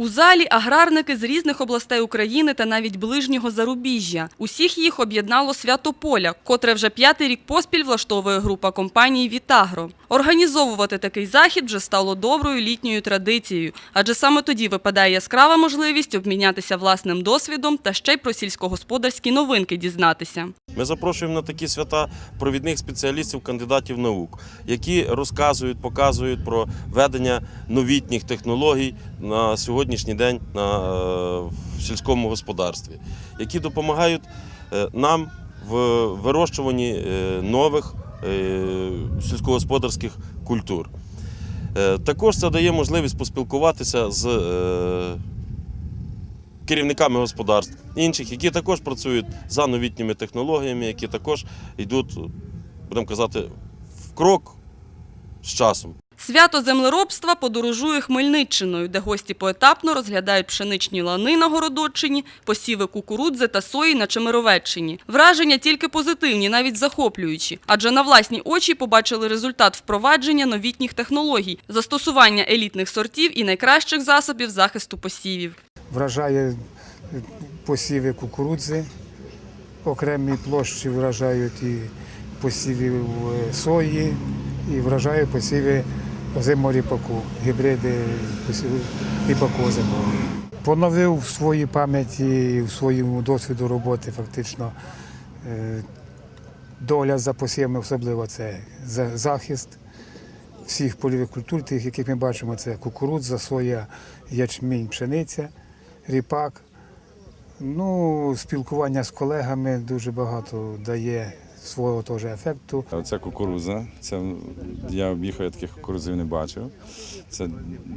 У залі аграрники з різних областей України та навіть ближнього зарубіжжя. Усіх їх об'єднало свято поля, котре вже п'ятий рік поспіль влаштовує група компаній Вітагро. Організовувати такий захід вже стало доброю літньою традицією, адже саме тоді випадає яскрава можливість обмінятися власним досвідом та ще й про сільськогосподарські новинки дізнатися. Ми запрошуємо на такі свята провідних спеціалістів, кандидатів наук, які розказують, показують про ведення новітніх технологій на сьогоднішній день на, е, в сільському господарстві, які допомагають е, нам в вирощуванні е, нових сільськогосподарських культур. Також це дає можливість поспілкуватися з керівниками господарств інших, які також працюють за новітніми технологіями, які також йдуть, будемо казати, в крок з часом. Свято землеробства подорожує Хмельниччиною, де гості поетапно розглядають пшеничні лани на Городоччині, посіви кукурудзи та сої на Чемеровеччині. Враження тільки позитивні, навіть захоплюючі, адже на власні очі побачили результат впровадження новітніх технологій, застосування елітних сортів і найкращих засобів захисту посівів. вражає посіви кукурудзи, окремі площі вражають і посіви е, сої, і вражає посіви озимого ріпаку, гібриди ріпаку озимого. Поновив в своїй пам'яті в своєму досвіду роботи фактично е, догляд за посівами, особливо це захист всіх польових культур, тих, яких ми бачимо, це кукурудза, соя, ячмінь, пшениця, ріпак. Ну, спілкування з колегами дуже багато дає свого теж ефекту. Оце кукуруза. Це я об'їхав, я таких кукурузів не бачив. Це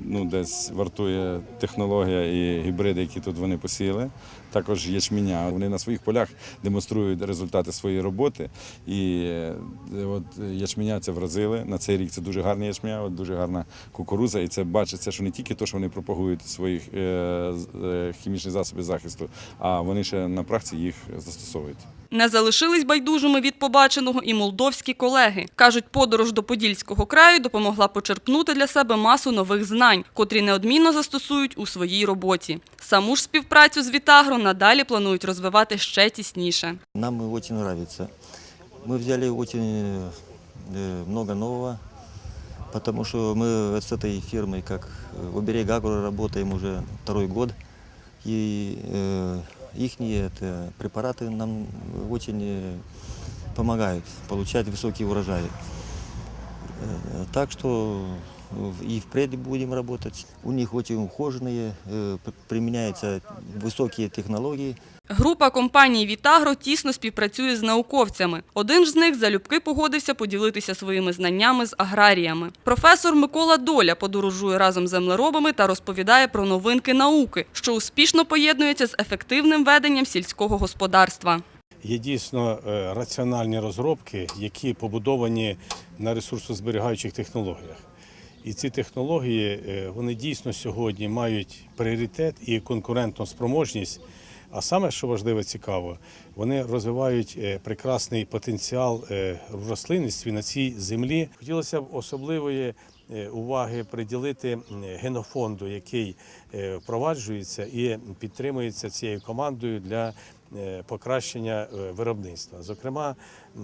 ну, десь вартує технологія і гібриди, які тут вони посіяли. Також ячменя. Вони на своїх полях демонструють результати своєї роботи. І е, от ячменя це вразили. На цей рік це дуже гарний ячменя, от дуже гарна кукуруза. І це бачиться, що не тільки те, що вони пропагують своїх е, е, хімічні засоби захисту, а вони ще на практиці їх застосовують. Не залишились байдужими від побаченого і молдовські колеги. Кажуть, подорож до Подільського краю допомогла почерпнути для себе масу нових знань, котрі неодмінно застосують у своїй роботі. Саму ж співпрацю з Вітагро надалі планують розвивати ще тісніше. Нам очень нравится. Мы взяли очень э, много нового, потому что мы с этой фирмой, как э, Оберег Агро, работаем уже второй год. И э, их это, препараты нам очень э, помогают получать высокие урожаи. Э, Так что в- и впредь будем работать. У них очень ухоженные, э, п- применяются высокие технологии. Група компаній Вітагро тісно співпрацює з науковцями. Один ж з них залюбки погодився поділитися своїми знаннями з аграріями. Професор Микола Доля подорожує разом з землеробами та розповідає про новинки науки, що успішно поєднується з ефективним веденням сільського господарства. Є дійсно е, раціональні розробки, які побудовані на ресурсозберігаючих технологіях. І ці технології е, вони дійсно сьогодні мають пріоритет і конкурентну спроможність. А саме, що важливо цікаво, вони розвивають е, прекрасний потенціал е, в рослинництві на цій землі. Хотілося б особливої уваги приділити генофонду, який впроваджується і підтримується цією командою для покращення е, виробництва. Зокрема,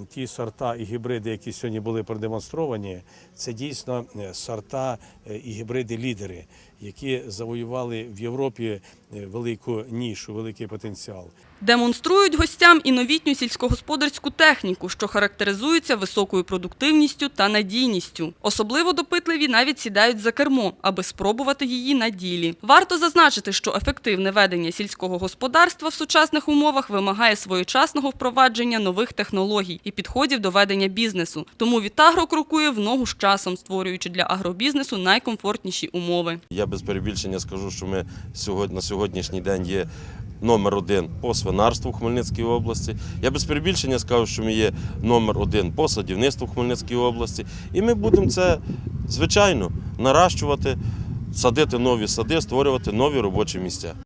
ті сорта і гібриди, які сьогодні були продемонстровані, це дійсно е, сорта е, і гібриди-лідери, які завоювали в Європі е, велику нішу, великий потенціал. Демонструють гостям і новітню сільськогосподарську техніку, що характеризується високою продуктивністю та надійністю. Особливо допитливі навіть сідають за кермо, аби спробувати її на ділі. Варто зазначити, що ефективне ведення сільського господарства в сучасних умовах вимагає своєчасного впровадження нових технологій і підходів до ведення бізнесу. Тому Вітагро крокує в ногу з часом, створюючи для агробізнесу найкомфортніші умови. Я без перебільшення скажу, що ми сьогодні, на сьогоднішній день є номер один по свинарству в Хмельницькій області. Я без перебільшення скажу, що ми є номер один по садівництву в Хмельницькій області. І ми будемо це, звичайно, наращувати, садити нові сади, створювати нові робочі місця.